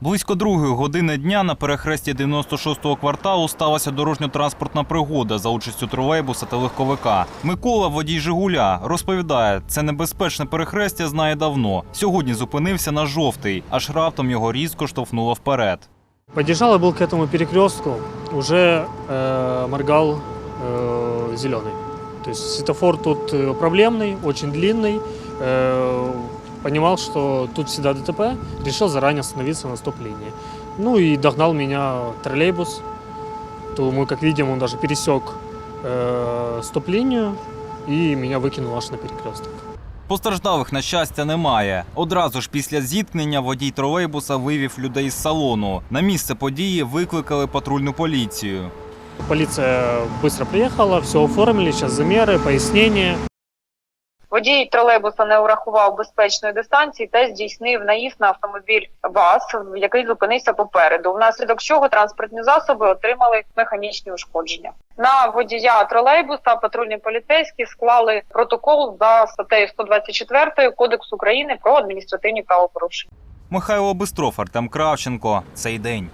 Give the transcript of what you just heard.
Близько другої години дня на перехресті 96-го кварталу сталася дорожньо-транспортна пригода за участю тролейбуса та легковика. Микола, водій Жигуля, розповідає, це небезпечне перехрестя знає давно. Сьогодні зупинився на жовтий, аж раптом його різко штовхнуло вперед. Подъезжал я был к этому перекрестку, уже э, моргал э, зеленый. То есть светофор тут э, проблемный, очень длинный. Э, понимал, что тут всегда ДТП, решил заранее остановиться на стоп-линии. Ну и догнал меня троллейбус. То мы, как видим, он даже пересек э, стоп-линию и меня выкинул аж на перекресток. Постраждалих, на щастя, немає. Одразу ж після зіткнення водій тролейбуса вивів людей з салону. На місце події викликали патрульну поліцію. Полиция быстро приехала, все оформили, сейчас замеры, пояснения. Водій тролейбуса не урахував безпечної дистанції та здійснив наїзд на автомобіль ВАЗ, який зупинився попереду. Внаслідок чого транспортні засоби отримали механічні ушкодження. На водія тролейбуса патрульні поліцейські склали протокол за статтею 124 Кодексу України про адміністративні правопорушення. Михайло Бистров, Артем Кравченко. Цей день.